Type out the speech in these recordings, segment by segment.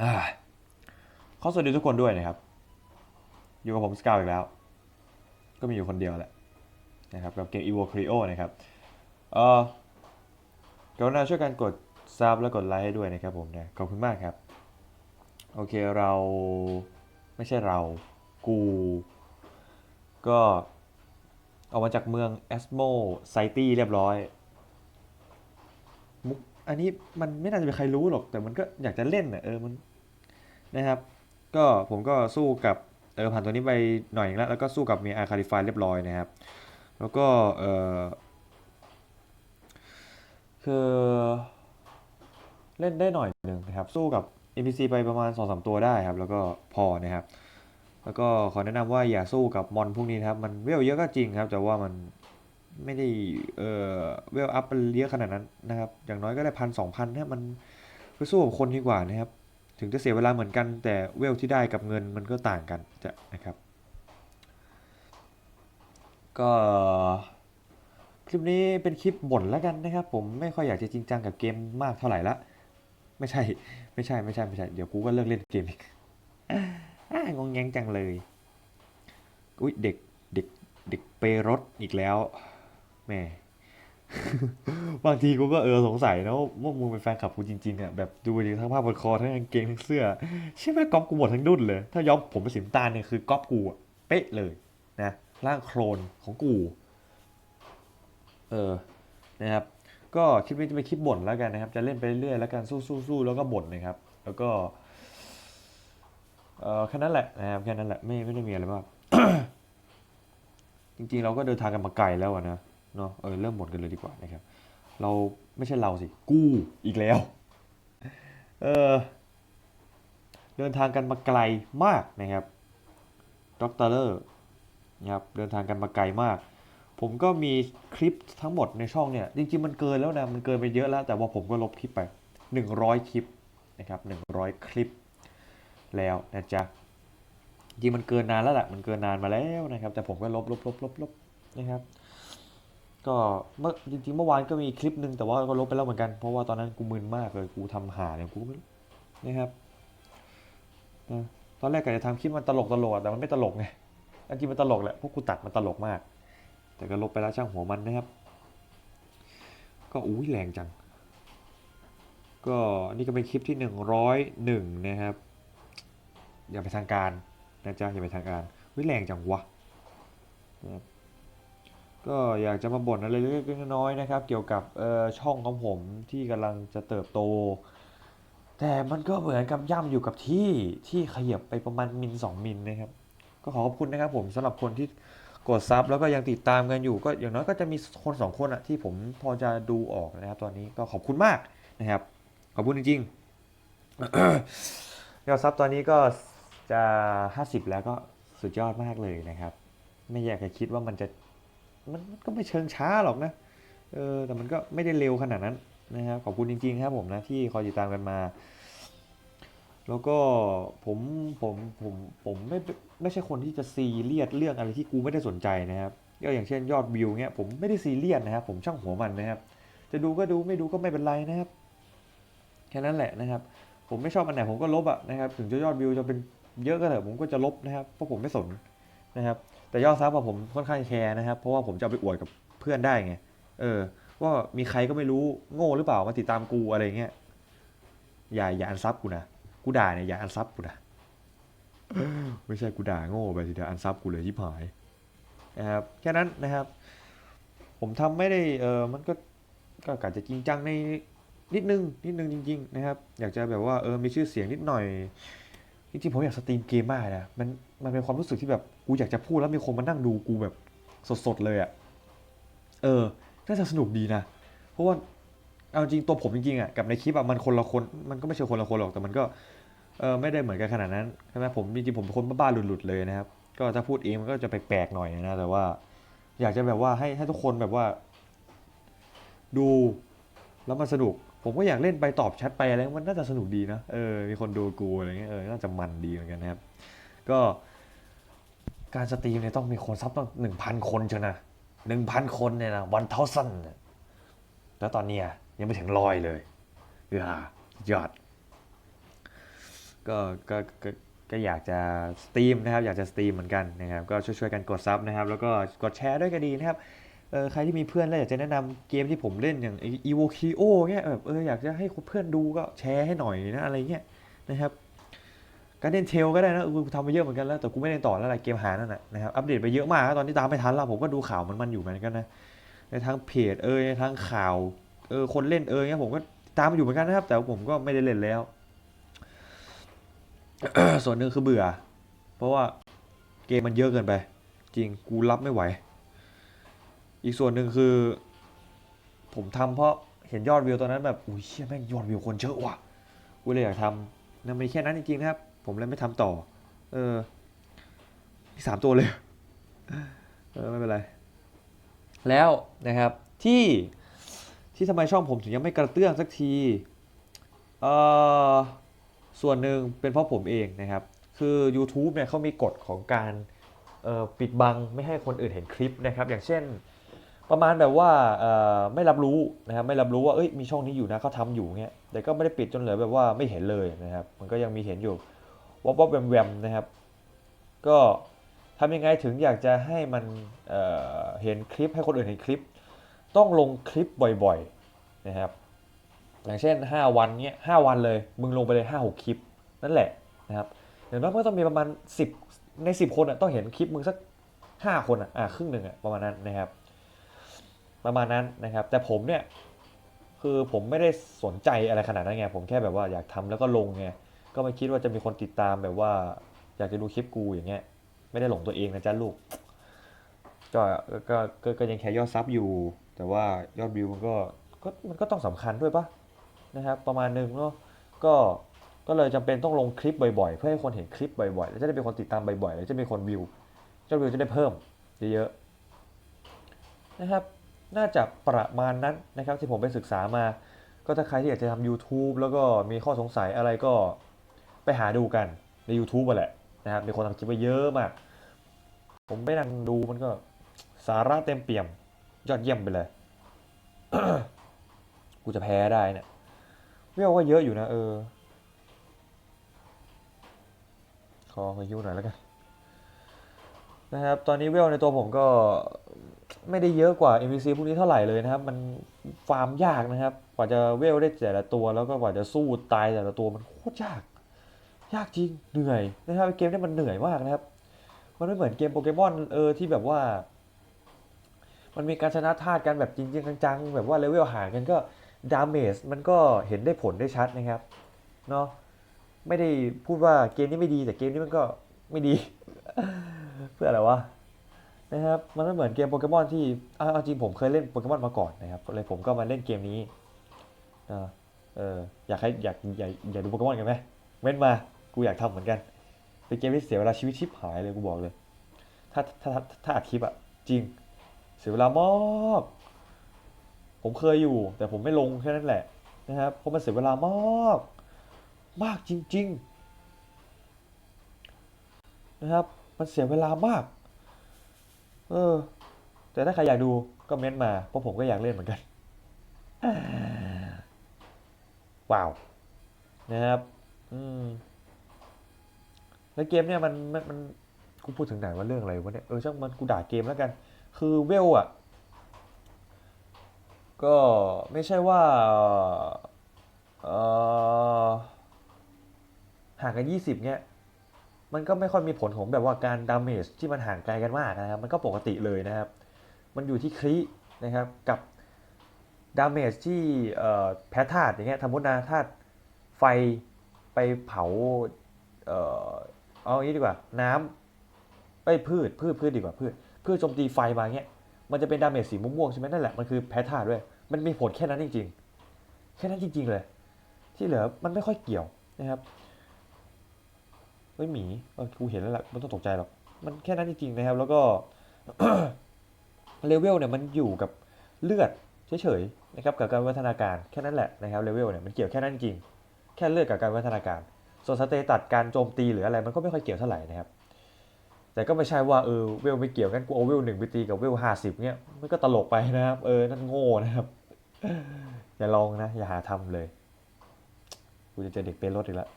อ่าขอสวัสดีทุกคนด้วยนะครับ อยู่กับผมสกาวอีกแล้ว ก็มีอยู่คนเดียวแหละนะครับกับเกม Evo Creo นะครับ เออกรุณาช่วยกันกดซับและกดไลค์ให้ด้วยนะครับผมนะขอบคุณมากครับ โอเคเราไม่ใช่เรากู ก็ออกมาจากเมืองแอสโมไซตี้เรียบร้อย อันนี้มันไม่น่าจะมีใครรู้หรอก แต่มันก็อยากจะเล่นอะเออมันนะครับ ก็ผมก็สู้กับเออผ่านตัวนี้ไปหน่อยแล้วแล้วก็สู้กับมีอาคาริฟายเรียบร้อยนะครับ แล้วก็เออคือเล่นได้หน่อยหนึ่งนะครับ สู้กับ NPC ไปประมาณ2อสตัวได้ครับ แล้วก็พอนะครับ แล้วก็ขอแนะนำว่าอย่าสู้กับมอนพวกนี้นะครับ มันเวลเยอะก็จริงครับ แต่ว่ามัน ไม่ได้เออเวลอัพเยอะขนาดนั้นนะครับ อย่างน้อยก็ได้พันสองพันนะมันไปสู้กับคนดีกว่านะครับ ถึงจะเสียเวลาเหมือนกัน แต่เวลที่ได้กับเงินมันก็ต่างกันจะนะครับ ก็คลิปนี้เป็นคลิปบ่นแล้วกันนะครับ ผมไม่ค่อยอยากจะจริงจังกับเกมมากเท่าไหร่ละไม่ใช่ไม่ใช่ไม่ใช่ไม่ใช่เดี๋ยวกูก็เลิกเล่นเกมอีกอ่างงแงงจังเลยอุ้ยเด็กเด็กเด็กเปรถอีกแล้ว แหม่บางทีกูก็เออสงสัยนะว่าว่ามึงเป็นแฟนคลับกูจริงๆอะแบบดูดิทั้งผ้าพันคอทั้งกางเกงทั้งเสื้อใช่ไหมก๊อปกูหมดทั้งดุนเลย ถ้าย้อมผมเป็นสีน้ำตาลเนี่ยคือก๊อปกูอะเป๊ะเลยนะร่างโคลนของกู เออนะครับ ก็คลิปนี้จะเป็นคลิปบ่นแล้วกันนะครับ จะเล่นไปเรื่อยแล้วกันสู้ๆๆแล้วก็บ่นนะครับ แล้วก็เออแค่นั้นแหละนะครับแค่นั้นแหละไม่ไม่ได้มีอะไรมากจริงๆเราก็เดินทางกันมาไกลแล้วนะ เนาะเออเริ่มหมดกันเลยดีกว่านะครับ เราไม่ใช่เราสิ กู้อีกแล้วเออเดินทางกันมาไกลมากนะครับด็อกเตอร์นะครับเดินทางกันมาไกลมาก ผมก็มีคลิปทั้งหมดในช่องเนี่ย จริงๆมันเกินแล้วนะ มันเกินไปเยอะแล้ว แต่ว่าผมก็ลบคลิปไป 100 คลิปนะครับ100 คลิปแล้วนะจ๊ะจริงมันเกินนานแล้วแหละมันเกินนานมาแล้วนะครับ แต่ผมก็ลบลบลบลบลบนะครับ ก็เมื่อจริงๆเมื่อวานก็มีคลิปหนึ่งแต่ว่าก็ลบไปแล้วเหมือนกันเพราะว่าตอนนั้นกูมึนมากเลยกูทำหาเนี่ยกูไม่รู้นะครับนะตอนแรกกะจะทำคลิปมันตลกตลกแต่มันไม่ตลกไงจริงมันตลกแหละพวกกูตัดมันตลกมาก แต่ก็ลบไปแล้วช่างหัวมันนะครับ ก็อุ้ยแรงจัง ก็นี่ก็เป็นคลิปที่ 101 นะครับ อย่าไปทางการนะจ๊ะอย่าไปทางการวิแรงจังวะนะครับ ก็อยากจะมาบ่นอะไรเล็กๆน้อยๆนะครับ เกี่ยวกับช่องของผมที่กำลังจะเติบโต แต่มันก็เหมือนกับย่ำอยู่กับที่ที่ขยับไปประมาณมิลสองมิลนะครับ ก็ขอขอบคุณนะครับผมสำหรับคนที่กดซับแล้วก็ยังติดตามกันอยู่ ก็อย่างน้อยก็จะมีคนสองคนอะที่ผมพอจะดูออกนะครับ ตอนนี้ก็ขอบคุณมากนะครับ ขอบคุณจริงๆยอดซับตอนนี้ก็จะ 50 แล้วก็สุดยอดมากเลยนะครับ ไม่อยากจะคิดว่ามันจะ มันก็ไม่เชิงช้าหรอกนะเออแต่มันก็ไม่ได้เร็วขนาดนั้นนะครับขอบคุณจริงๆครับผมนะที่คอยติดตามกันมา แล้วก็ผมผมผมผมไม่ไม่ใช่คนที่จะซีเรียสเรื่องอะไรที่กูไม่ได้สนใจนะครับก็อย่างเช่นยอดวิวเงี้ยผมไม่ได้ซีเรียสนะครับผมช่างหัวมันนะครับจะดูก็ดูไม่ดูก็ไม่เป็นไรนะครับแค่นั้นแหละนะครับ ผมไม่ชอบอันไหนผมก็ลบอะนะครับ ถึงจะยอดวิวจะเป็นเยอะก็เถอะผมก็จะลบนะครับเพราะผมไม่สน นะครับแต่ยอดซับอะผมค่อนข้างแคร์นะครับ เพราะว่าผมจะเอาไปอวดกับเพื่อนได้ไงเออ ว่ามีใครก็ไม่รู้โง่หรือเปล่ามาติดตามกูอะไรเงี้ยอย่าอย่าอันซับกูนะกูด่าเนี่ยอย่าอันซับกูนะไม่ใช่กูด่าโง่ไปสิเดี๋ยวอันซับกูเลยชิบหายนะครับแค่นั้นนะครับ ผมทำไม่ได้เออมันก็ก็กะจะจริงจังในนิดนึงนิดนึงจริง ๆ นะครับ อยากจะแบบว่าเออมีชื่อเสียงนิดหน่อย จริงๆผมอยากสตรีมเกมมากนะมันมันเป็นความรู้สึกที่แบบกูอยากจะพูดแล้วมีคนมานั่งดูกูแบบสดๆเลยอะ่ะเออน่าจะสนุกดีนะเพราะว่าเอาจริงตัวผมจริงๆอะ่ะกับในคลิปอะมันคนละคนมันก็ไม่ใช่คนละคนหรอกแต่มันก็เออไม่ได้เหมือนกันขนาดนั้นใช่ไหมผมจริงๆผมเป็นคนบ้าๆหลุดๆเลยนะครับ ก็ถ้าพูดเองมันก็จะแปลกๆหน่อยนะแต่ว่า อยากจะแบบว่าให้ให้ทุกคนแบบว่า ดูแล้วมันสนุก ผมก็อยากเล่นไปตอบแชทไปอะไรมันน่าจะสนุกดีนะเออมีคนดูกูอะไรเงี้ยเออน่าจะมันดีเหมือนกันนะครับก็การสตรีมเนี่ยต้องมีคนซับต้องหนึ่งพันคนเชียวนะหนึ่งพันคนเนี่ยนะวันเท่าสั้นแล้วตอนเนี้ยยังไม่ถึงร้อยเลยอย่ายอดก็ก็ก็ก็อยากจะสตรีมนะครับ อยากจะสตรีมเหมือนกันนะครับ ก็ช่วยๆกันกดซับนะครับ แล้วก็กดแชร์ด้วยก็ดีนะครับ เออใครที่มีเพื่อนแล้วอยากจะแนะนำเกมที่ผมเล่นอย่าง Evo Kio เงี้ยแบบเอออยากจะให้เพื่อนดูก็แชร์ให้หน่อยนะอะไรเงี้ยนะครับการเล่นเทลก็ได้นะกูทำไปเยอะเหมือนกันแล้วแต่กูไม่เล่นต่อแล้วแหละเกมหานั่นแหละนะครับอัปเดตไปเยอะมากตอนนี้ตามไม่ทันแล้วผมก็ดูข่าวมันมันอยู่เหมือนกันนะในทางเพจเออในทางข่าวเออคนเล่นเออเงี้ยผมก็ตามมันอยู่เหมือนกันนะครับ แต่ผมก็ไม่ได้เล่นแล้ว ส่วนหนึ่งคือเบื่อ เพราะว่าเกมมันเยอะเกินไป จริงกูรับไม่ไหว อีกส่วนหนึ่งคือ ผมทำเพราะเห็นยอดวิวตอนนั้นแบบอุ้ยเชี่ยแม่งยอดวิวคนเยอะว่ะกูเลยอยากทำนั่นมีแค่นั้นจริงๆนะครับ ผมเลยไม่ทำต่อ เออมีสามตัวเลย เออไม่เป็นไร แล้วนะครับที่ที่ทำไมช่องผมถึงยังไม่กระเตื้องสักทีเออส่วนหนึ่งเป็นเพราะผมเองนะครับ คือ YouTube เนี่ยเขามีกฎของการปิดบังไม่ให้คนอื่นเห็นคลิปนะครับ อย่างเช่น ประมาณแบบว่าไม่รับรู้นะครับไม่รับรู้ว่าเอ้ยมีช่องนี้อยู่นะเขาทำอยู่เงี้ยแต่ก็ไม่ได้ปิดจนเหลือแบบว่าไม่เห็นเลยนะครับ มันก็ยังมีเห็นอยู่วับวับแวมแวมนะครับ ก็ทำยังไงถึงอยากจะให้มันเเห็นคลิปให้คนอื่นเห็นคลิป ต้องลงคลิปบ่อยๆนะครับ อย่างเช่น 5 วันเนี้ย5วันเลย มึงลงไปเลย 5 6 คลิป นั่นแหละนะครับอย่างน้อยก็ต้องมีประมาณ 10 ใน 10 คนอะต้องเห็นคลิปมึงสัก 5 คนอะอะครึ่งหนึ่งอะประมาณนั้นนะครับ ประมาณนั้นนะครับ แต่ผมเนี่ยคือผมไม่ได้สนใจอะไรขนาดนั้นไง ผมแค่แบบว่าอยากทำแล้วก็ลงไง ก็ไม่คิดว่าจะมีคนติดตามแบบว่า อยากจะดูคลิปกูอย่างเงี้ย ไม่ได้หลงตัวเองนะจ๊ะลูก ก็ก็ก็ก็ยังแค่ยอดซับอยู่ แต่ว่ายอดวิวมันก็ก็มันก็ต้องสำคัญด้วยปะนะครับ ประมาณนึงเนาะ ก็ก็เลยจำเป็นต้องลงคลิปบ่อยๆ เพื่อให้คนเห็นคลิปบ่อยๆ แล้วจะได้มีคนติดตามบ่อยๆ แล้วจะมีคนวิวยอดวิวจะได้เพิ่มเยอะๆนะครับ น่าจะประมาณนั้นนะครับที่ผมไปศึกษามา ก็ถ้าใครที่อยากจะทำ YouTube แล้วก็มีข้อสงสัยอะไรก็ไปหาดูกันใน YouTube แหละนะครับมีคนทำคลิปไว้เยอะมาก ผมไปนั่งดูมันก็สาระเต็มเปี่ยม ยอดเยี่ยมไปเลย กูจะแพ้ได้เนี่ยเวลก็เยอะอยู่นะเออ ขอขอยิ้วหน่อยแล้วกันนะครับ ตอนนี้เวลในตัวผมก็ ไม่ได้เยอะกว่า NPC พวกนี้เท่าไหร่เลยนะครับ มันฟาร์มยากนะครับ กว่าจะเวลได้แต่ละตัว แล้วก็กว่าจะสู้ตายแต่ละตัวมันโคตรยาก ยากจริง เหนื่อยนะครับเกมนี้มันเหนื่อยมากนะครับ มันไม่เหมือนเกมโปเกมอนเออที่แบบว่า มันมีการชนะธาตุกันแบบจริงๆจังๆแบบว่าเลเวลห่างกันก็ดาเมจมันก็เห็นได้ผลได้ชัดนะครับเนาะไม่ได้พูดว่าเกมนี้ไม่ดีแต่เกมนี้มันก็ไม่ดี เพื่ออะไรวะ นะครับมันไม่เหมือนเกมโปเกมอนที่เอาเอาจริงผมเคยเล่นโปเกมอนมาก่อนนะครับเลยผมก็มาเล่นเกมนี้เออเอออยากให้อยากอยากอยากดูโปเกมอนกันไหมเว้นมากูอยากทำเหมือนกันเป็นเกมที่เสียเวลาชีวิตชิบหายเลยกูบอกเลยถ้าถ้าถ้าถ้าอัดคลิปอะจริง เสียเวลามากผมเคยอยู่ แต่ผมไม่ลงแค่นั้นแหละนะครับเพราะมันเสียเวลามากมากจริง ๆ นะครับ มันเสียเวลามาก เออ แต่ถ้าใครอยากดูก็เม้นต์มาเพราะผมก็อยากเล่นเหมือนกันว้าวนะครับอืมแล้วเกมเนี่ยมันมันมันกูพูดถึงไหนว่าเรื่องอะไรวะเนี่ยเออช่างมันกูด่าเกมแล้วกัน คือเวลอะ ก็ไม่ใช่ว่าเออห่างกัน20เนี่ย มันก็ไม่ค่อยมีผลของแบบว่าการดาเมจที่มันห่างไกลกันมากนะครับ มันก็ปกติเลยนะครับ มันอยู่ที่คลินะครับกับดาเมจที่แพ้ธาตุอย่างเงี้ยสมมตินะธาตุไฟไปเผาเออเอาอย่างนี้ดีกว่าน้ำเอ้พืชพืชพืชดีกว่าพืชพืชโจมตีไฟมาเงี้ยมันจะเป็นดาเมจสีม่วงๆใช่ไหมนั่นแหละมันคือแพ้ธาตุด้วย มันมีผลแค่นั้นจริงๆ แค่นั้นจริง ๆเลย ที่เหลือมันไม่ค่อยเกี่ยวนะครับ เฮ้ยหมีเออกูเห็นแล้วแหละไมันต้องตกใจหรอกมันแค่นั้นจริงๆนะครับ แล้วก็เลเวลเนี่ยมันอยู่กับเลือดเฉยๆนะครับกับการวิวัฒนาการแค่นั้นแหละนะครับเลเวลเนี่ยมันเกี่ยวแค่นั้นจริงแค่เลือดกับการวิวัฒนาการ ส่วนสเตตัสการโจมตีหรืออะไรมันก็ไม่ค่อยเกี่ยวเท่าไหร่นะครับแต่ก็ไม่ใช่ว่าเออเวลไม่เกี่ยวกันกูเอาเวลหนึ่งไปตีกับเวลห้าสิบเนี่ยมันก็ตลกไปนะครับ เออนั่นโง่นะครับ อย่าลองนะ อย่าหาทำเลย กูจะเจอเด็กเป็นรถอีกแล้ว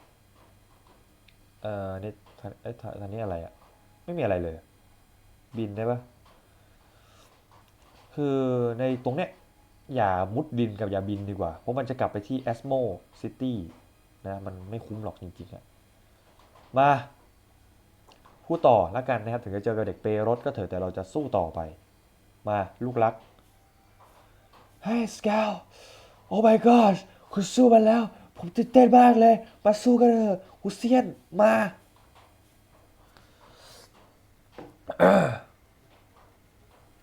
เอ่อนี่ทางเอ้ทางทางนี้อะไรอะไม่มีอะไรเลย บินได้ปะคือในตรงเนี้ยอย่ามุดดินกับอย่าบินดีกว่า เพราะมันจะกลับไปที่แอสโมซิตี้นะมันไม่คุ้มหรอกจริงๆอะมาพูดต่อแล้วกันนะครับ ถึงจะเจอกับเด็กเปรถก็เถอะแต่เราจะสู้ต่อไป มาลูกรักเฮ้ยสเกลโอ้ my god คุณสู้มันแล้ว ผมตื่นเต้นมากเลย มาสู้กันเถอะ ฮูเซียนมา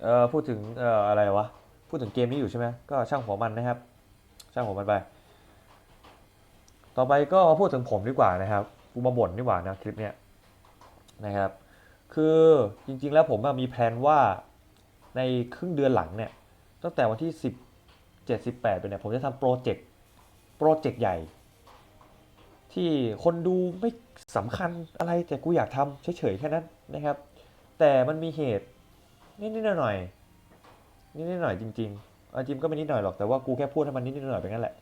เออพูดถึงเอ่ออะไรวะ พูดถึงเกมนี้อยู่ใช่ไหมก็ช่างหัวมันนะครับ ช่างหัวมันไป ต่อไปก็พูดถึงผมดีกว่านะครับกูมาบ่นดีกว่านะคลิปเนี้ยนะครับ คือจริงๆแล้วผมมีแพลนว่าในครึ่งเดือนหลังเนี่ยตั้งแต่วันที่ 10 7 18ไปเนี่ยผมจะทำโปรเจกต์โปรเจกต์ใหญ่ ที่คนดูไม่สำคัญอะไรแต่กูอยากทำเฉยๆแค่นั้นนะครับ แต่มันมีเหตุนิดๆหน่อยๆนิดๆหน่อยๆจริงๆอาจริงก็ไม่นิดหน่อยหรอกแต่ว่ากูแค่พูดให้มันนิดๆหน่อยๆไปงั้นแหละ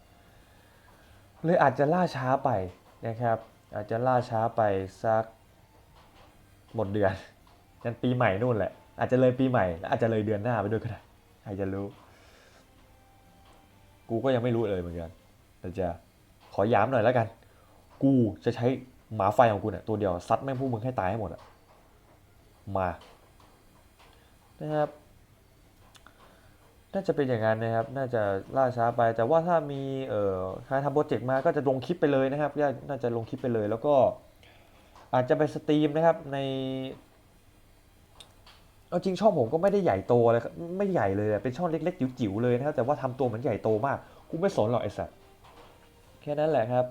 เลยอาจจะล่าช้าไปนะครับ อาจจะล่าช้าไปสักหมดเดือนยันปีใหม่นู่นแหละ อาจจะเลยปีใหม่และอาจจะเลยเดือนหน้าไปด้วยก็ได้ใครจะรู้ กูก็ยังไม่รู้เลยเหมือนกันแต่จะขอย้ำหน่อยแล้วกัน กูจะใช้หมาไฟของกูเนี่ยตัวเดียวซัดแม่งพวกมึงให้ตายให้หมดอะมานะครับ น่าจะเป็นอย่างนั้นนะครับ น่าจะล่าช้าไป แต่ว่าถ้ามีเอ่อใครทำโปรเจกต์มาก็จะลงคลิปไปเลยนะครับ น่าจะลงคลิปไปเลย แล้วก็อาจจะไปสตรีมนะครับในเอาจริงช่องผมก็ไม่ได้ใหญ่โตเลยครับไม่ใหญ่เลยเป็นช่องเล็กๆจิ๋วๆเลยนะครับแต่ว่าทำตัวเหมือนใหญ่โตมากกูไม่สนหรอกไอ้สัสแค่นั้นแหละครับ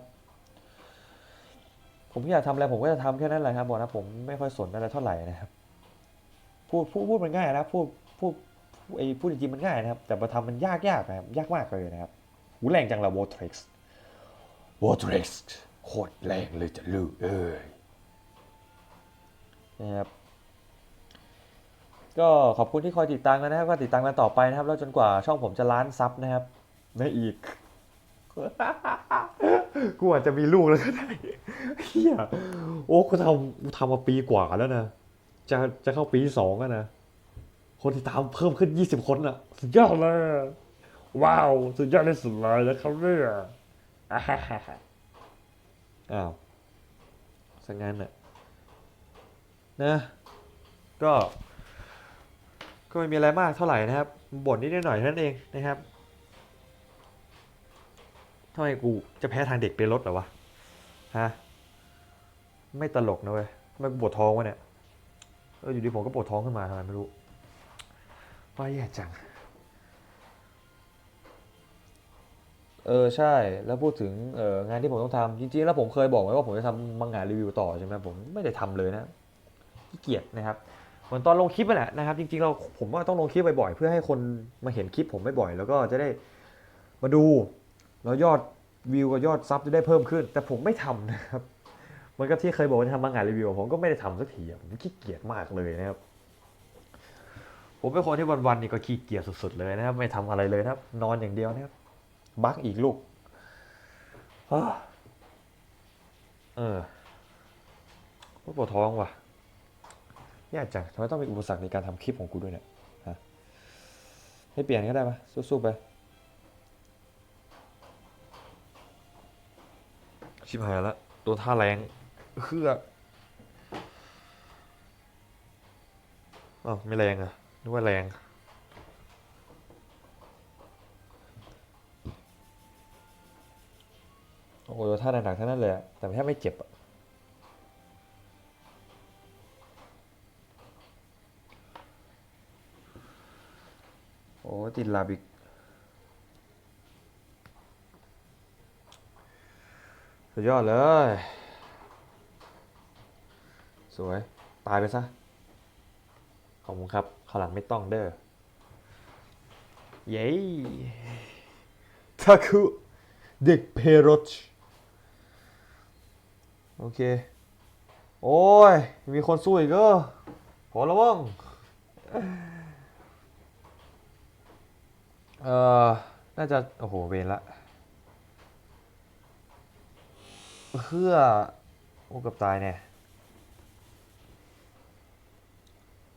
ผมอยากทำอะไรผมก็จะทำแค่นั้นแหละครับบอกนะผมไม่ค่อยสนอะไรเท่าไหร่นะครับพูดพูดพูดมันง่ายนะพูดพูดไอ้พูดจริงๆมันง่ายนะครับ แต่มาทำมันยากยากนะครับยากมากเลยนะครับหูแรงจังละวอทริกซ์วอทริกซ์โคตรแรงเลยจะลูกเอ้ยนะครับก็ขอบคุณที่คอยติดตามกันนะครับก็ติดตามกันต่อไปนะครับ แล้วจนกว่าช่องผมจะล้านซับนะครับไม่อีก กูอาจจะมีลูกแล้วก็ได้เฮียโอ้กูทำกูทำมาปีกว่าแล้วนะ จะจะเข้าปีสองแล้วนะ คนที่ตามเพิ่มขึ้นยี่สิบคนอะสุดยอดเลย ว้าว สุดยอดที่สุดเลยนะครับเนี่ยอ้าวสังงานอะนะ ก็ ก็ไม่มีอะไรมากเท่าไหร่นะครับบ่นนิดหน่อยเท่านั้นเองนะครับ ทำไมกูจะแพ้ทางเด็กเป็นรถเหรอวะ ฮะ ไม่ตลกนะเว้ยทำไมกูปวดท้องวะเนี่ย เอออยู่ดีผมก็ปวดท้องขึ้นมาทำไมไม่รู้ว่าแย่จัง เออใช่ แล้วพูดถึงเอองานที่ผมต้องทำจริงๆ แล้วผมเคยบอกไว้ว่าผมจะทำมังงะรีวิวต่อใช่ไหมผมไม่ได้ทำเลยนะขี้เกียจนะครับเหมือนตอนลงคลิปนั่นแหละนะครับ จริงๆเราผมว่าต้องลงคลิปบ่อยๆเพื่อให้คนมาเห็นคลิปผมบ่อยๆแล้วก็จะได้มาดู แล้วยอดวิวกับยอดซับจะได้เพิ่มขึ้น แต่ผมไม่ทำนะครับมันก็ที่เคยบอกว่าจะทำมังงะรีวิวผมก็ไม่ได้ทำสักทีผมขี้เกียจมากเลยนะครับ ผมเป็นคนที่วันๆนี่ก็ขี้เกียจสุดๆเลยนะครับ ไม่ทำอะไรเลยนะครับ นอนอย่างเดียวนะครับบักอีกลูกเออปวดท้องว่ะยากจังทำไมต้องมีอุปสรรคในการทำคลิปของกูด้วยเนี่ยฮะให้เปลี่ยนก็ได้ปะสู้ๆไป ชิบหายละตัวท่าแรงเฮืออ้าวไม่แรงอะนึกว่าแรงโอ้โหตัวท่าหนักๆทั้งนั้นเลยอะแต่แทบไม่เจ็บอะโอ้ติดลาบอีก สุดยอดเลย สวย ตายไปซะ ขอบคุณครับข้างหลังไม่ต้องเด้อ เย้ทาคุเด็กเพโรชโอเค โอ้ย มีคนสู้อีกเออพอแล้วมั้งเอ่อ น่าจะ โอ้โห เวรละ เพื่อโอ้กับตายเนี่ย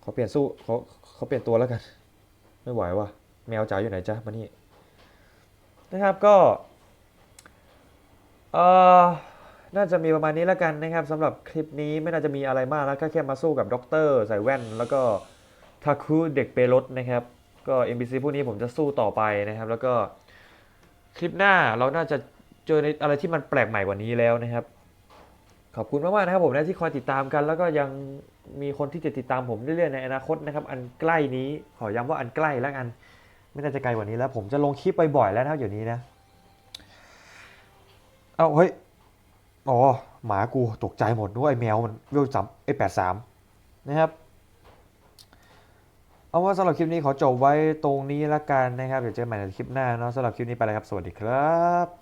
เขาเปลี่ยนสู้เขาเขาเปลี่ยนตัวแล้วกัน ไม่ไหวว่ะแมวจ๋าอยู่ไหนจ๊ะมานี่นะครับก็เออน่าจะมีประมาณนี้แล้วกันนะครับสำหรับคลิปนี้ไม่น่าจะมีอะไรมากแล้วก็แค่มาสู้กับด็อกเตอร์ใส่แว่น แล้วก็ทาคุเด็กเปรถนะครับ ก็ NPC พวกนี้ผมจะสู้ต่อไปนะครับ แล้วก็คลิปหน้าเราน่าจะ เจอในอะไรที่มันแปลกใหม่กว่านี้แล้วนะครับ ขอบคุณมากๆนะครับผมนะที่คอยติดตามกัน แล้วก็ยังมีคนที่จะติดตามผมเรื่อยๆในอนาคตนะครับ อันใกล้นี้ขอย้ำว่าอันใกล้แล้วกัน ไม่น่าจะไกลกว่านี้แล้ว ผมจะลงคลิปบ่อยๆแล้วนะครับเดี๋ยวนี้นะเอ้าเฮ้ยอ๋อหมากูตกใจหมดด้วยไอ้แมวมันเวลจับไอ้แปดสามนะครับเอาว่าสำหรับคลิปนี้ขอจบไว้ตรงนี้ละกันนะครับ เดี๋ยวเจอกันใหม่ในคลิปหน้าเนาะสำหรับคลิปนี้ไปแล้วครับ สวัสดีครับ